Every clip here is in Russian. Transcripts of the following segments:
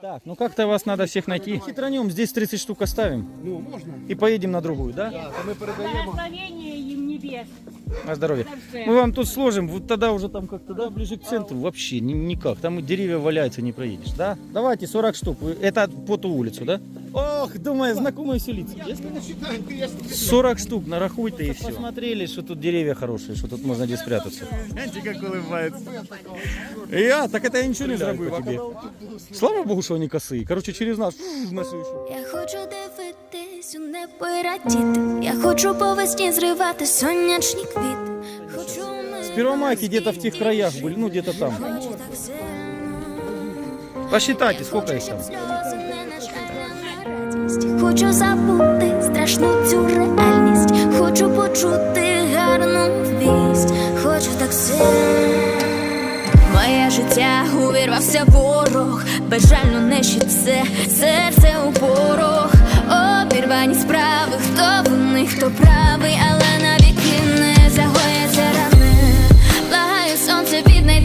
Так, ну как-то вас надо всех найти. Хитронем, здесь 30 штук оставим. Ну, можна. И поедем на другую, да? Ми передаємо. Благословение им небес. На здоровье. Мы вам тут сложим, вот тогда уже там как-то, да, ближе к центру, вообще ни- никак. Там и деревья валяются, не проедешь, да? Давайте 40 штук. Вы- Это по ту улицу, да? Ох, думаю, знакомые все лица. есть? 40 штук, нарахуйте и все. Посмотрели, что тут деревья хорошие, что тут можно где спрятаться. Знаете, как улыбается. Я, так это я ничего не зробив тебе. Слава Богу, что они косые. Короче, через нас фу, в нашу еще. Я хочу дивитись у небо і радіти. Я хочу по весні зривати сонячні квіти. Хочу С Первомайки где-то в тех краях были, ну где-то там. Хочу так сильно. Посчитайте, сколько их Хочу, там. На радість. Хочу забути страшну цю реальність. Хочу почути гарну вість. Хочу так сильно. Моє життя увірвався ворог, безжально нищить все, серце у порох, обірвані справи, хто винний, хто правий, але навіки не загояться рани. Благаю, сонце, віднайди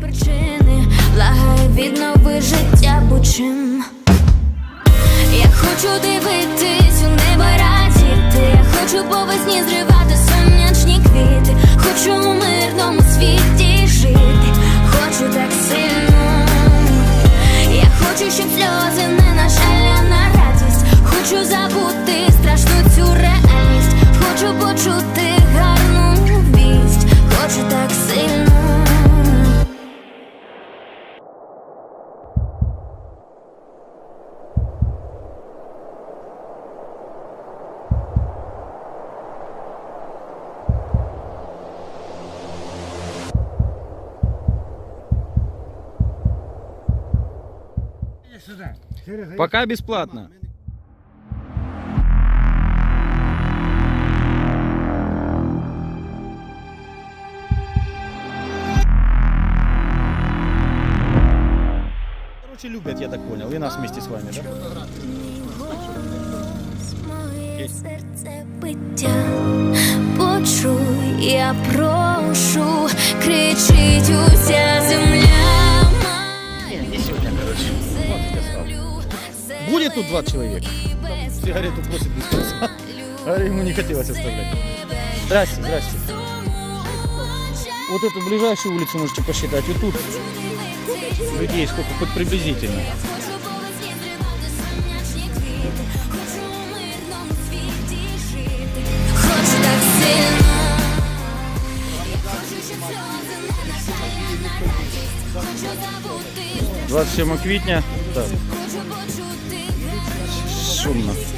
причини, благаю, віднови життя будь-чим. Я хочу дивитись у небо радіти. Я хочу по весні зривати сонячні квіти. Хочу у мирному світі жити. Хочу так сильно. Я хочу, щоб сльози Пока бесплатно. Короче, любят, я так понял, и нас вместе с вами, да? Моє серце биття, почуй, я прошу, Будет тут 20 человек. Сигарету просит без конца. А ему не хотелось оставлять. Здрасте, здрасте. Вот эту ближайшую улицу можете посчитать. И тут людей сколько, хоть приблизительно. Хочу по весні зривати сонячні квіти. Хочу у мирному світі жити. Хочу так сильно. Я хочу, щоб сльози не нашали на радість. Хочу забути, 27 квітня. Так, olmaz.